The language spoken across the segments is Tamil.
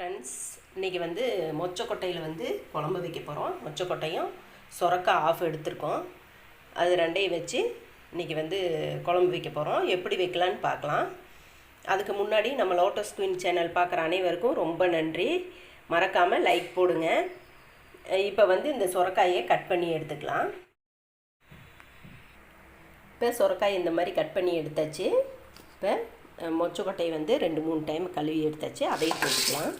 ஃப்ரெண்ட்ஸ் இன்றைக்கி வந்து மொச்சக்கொட்டையில் வந்து குழம்பு வைக்க போகிறோம் மொச்சக்கொட்டையும் சொரக்காய் ஆஃப் எடுத்திருக்கோம். அது ரெண்டையும் வச்சு இன்றைக்கி வந்து குழம்பு வைக்க போகிறோம் எப்படி வைக்கலான்னு பார்க்கலாம். அதுக்கு முன்னாடி நம்ம லோட்டஸ் குயின் சேனல் பார்க்குற அனைவருக்கும் ரொம்ப நன்றி. மறக்காமல் லைக் போடுங்க. இப்போ வந்து இந்த சொரக்காயை கட் பண்ணி எடுத்துக்கலாம். இப்போ சுரக்காய் இந்த மாதிரி கட் பண்ணி எடுத்தாச்சு. இப்போ மொச்சக்கொட்டையை வந்து ரெண்டு மூணு டைம் கழுவி எடுத்தாச்சு. அதையும் போட்டுக்கலாம்.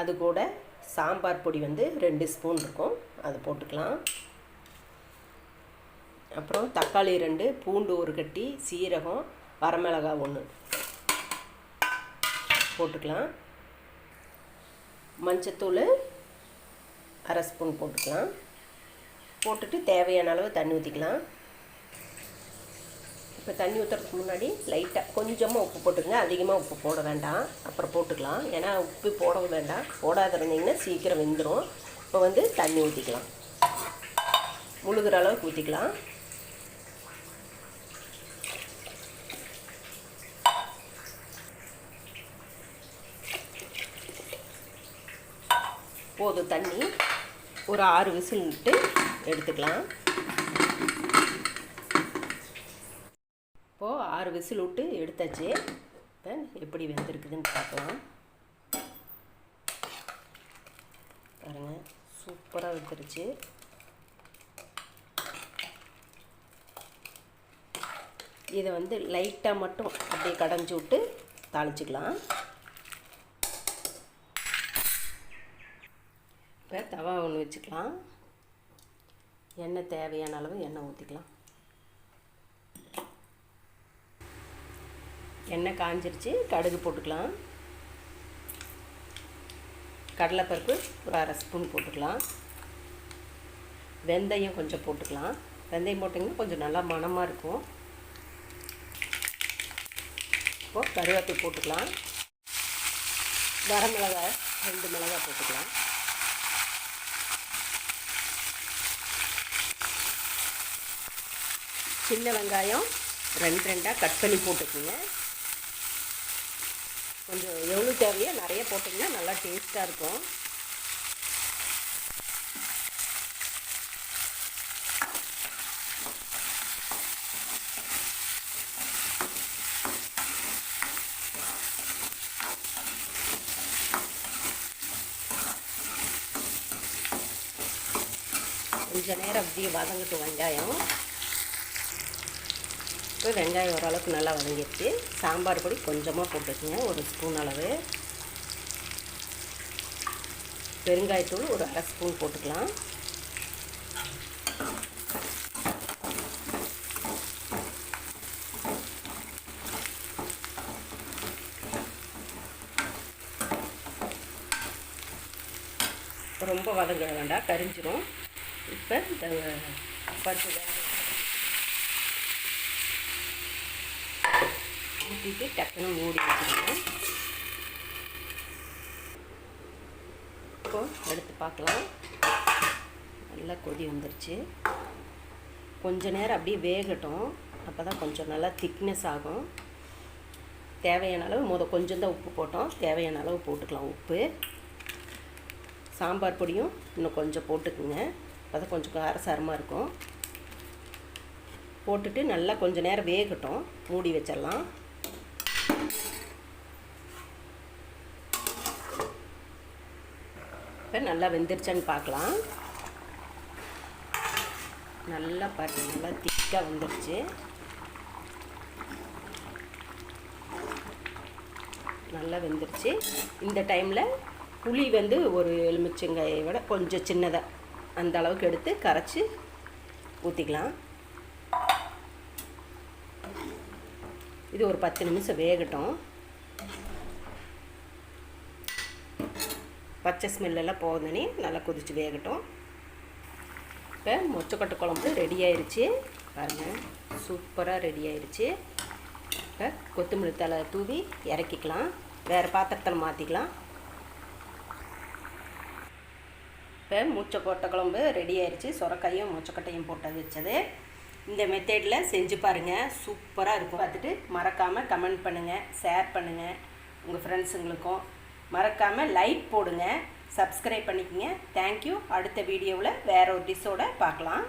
அது கூட சாம்பார் பொடி வந்து ரெண்டு ஸ்பூன் இருக்கும். அது போட்டுக்கலாம். அப்புறம் தக்காளி ரெண்டு பூண்டு ஒரு கட்டி சீரகம் வரமிளகா ஒன்று போட்டுக்கலாம். மஞ்சத்தூள் அரை ஸ்பூன் போட்டுக்கலாம். போட்டுட்டு தேவையான அளவு தண்ணி ஊற்றிக்கலாம் இப்போ தண்ணி ஊற்றுறதுக்கு முன்னாடி லைட்டாக கொஞ்சமாக உப்பு போட்டுக்கங்க. அதிகமாக உப்பு போட வேண்டாம். அப்புறம் போட்டுக்கலாம். ஏன்னா உப்பு போட வேண்டாம். போடாத இருந்தீங்கன்னா சீக்கிரம் வெந்துடும் இப்போ வந்து தண்ணி ஊற்றிக்கலாம் முழுகிற அளவுக்கு ஊற்றிக்கலாம் போதும் தண்ணி. ஒரு ஆறு விசில் விட்டு எடுத்துக்கலாம் இப்போது ஆறு விசில் விட்டு எடுத்தாச்சு. இப்போ எப்படி வெந்திருக்குதுன்னு பார்க்கலாம். பாருங்கள் சூப்பராக வெந்துருச்சு. இதை வந்து லைட்டாக மட்டும் அப்படியே கடைஞ்சி விட்டு தாளிச்சிக்கலாம். இப்போ தவா ஒன்று வச்சுக்கலாம். எண்ணெய் தேவையான அளவு எண்ணெய் ஊற்றிக்கலாம் எண்ணெய் காஞ்சிருச்சு கடுகு போட்டுக்கலாம். கடலைப்பருப்பு ஒரு அரை ஸ்பூன் போட்டுக்கலாம். வெந்தயம் கொஞ்சம் போட்டுக்கலாம். வெந்தயம் போட்டிங்கன்னா கொஞ்சம் நல்லா மணமாக இருக்கும். இப்போது கருவேப்பில் போட்டுக்கலாம். வரமிளகாய் ரெண்டு மிளகாய் போட்டுக்கலாம். சின்ன வெங்காயம் ரெண்டு ரெண்டாக கட் பண்ணி போட்டுக்கோங்க. கொஞ்சம் எவ்வளோ தேவையோ நிறைய போட்டிங்கன்னா நல்லா டேஸ்ட்டாக இருக்கும். கொஞ்சம் நேரம் அப்படியே வதங்கட்டும் வெங்காயம். இப்போ வெங்காயம் ஓரளவுக்கு நல்லா வதங்கிடுச்சு. சாம்பார் பொடி கொஞ்சமாக போட்டுக்கோங்க ஒரு ஸ்பூன் அளவு. பெருங்காயத்தூள் ஒரு அரை ஸ்பூன் போட்டுக்கலாம். ரொம்ப வதங்க வேண்டாம் கரிஞ்சிடும் இப்போ இந்த பருப்பு ஊற்றிட்டு டக்குன்னு மூடி வச்சுருக்கேன் இப்போ எடுத்து பார்க்கலாம். நல்லா கொதி வந்துருச்சு. கொஞ்ச நேரம் அப்படியே வேகட்டும். அப்போ தான் கொஞ்சம் நல்லா திக்னஸ் ஆகும். தேவையான அளவு முத கொஞ்சம் தான் உப்பு போட்டோம். தேவையான அளவு போட்டுக்கலாம் உப்பு. சாம்பார் பொடியும் இன்னும் கொஞ்சம் போட்டுக்குங்க. அப்போ தான் கொஞ்சம் காரசாரமாக இருக்கும். போட்டுட்டு நல்லா கொஞ்சம் நேரம் வேகட்டும். மூடி வச்சிடலாம். இப்போ நல்லா வெந்துருச்சான்னு பார்க்கலாம். நல்லா பாருங்க நல்லா திக்காக வந்துருச்சு. நல்லா வெந்துருச்சு. இந்த டைமில் புளி வந்து ஒரு எலுமிச்சங்காயை விட கொஞ்சம் சின்னதாக அந்த அளவுக்கு எடுத்து கரைச்சி ஊற்றிக்கலாம் இது ஒரு பத்து நிமிஷம் வேகட்டும். பச்சை ஸ்மெல்லெல்லாம் போகுதுனே நல்லா கொதிச்சு வேகட்டும். இப்போ மொச்சக்கொட்டை குழம்பு ரெடி ஆயிடுச்சு பாருங்கள் சூப்பராக ரெடி ஆயிடுச்சு இப்போ கொத்தமல்லி தலை தூவி இறக்கிக்கலாம். வேறு பாத்திரத்தில் மாற்றிக்கலாம் இப்போ மூச்சக்கொட்டை குழம்பு ரெடி ஆயிடுச்சு சுரக்காயும் மூச்சக்கொட்டையும் போட்டு வச்சது. இந்த மெத்தேடில் செஞ்சு பாருங்கள் சூப்பராக இருக்கும். பார்த்துட்டு மறக்காமல் கமெண்ட் பண்ணுங்கள் ஷேர் பண்ணுங்கள் உங்கள் ஃப்ரெண்ட்ஸுங்களுக்கும் மறக்காமல் லைக் போடுங்க சப்ஸ்கிரைப் பண்ணிக்கங்க. தேங்க்யூ அடுத்த வீடியோவில் வேற ஒரு டிஷ்ஷோட பார்க்கலாம்.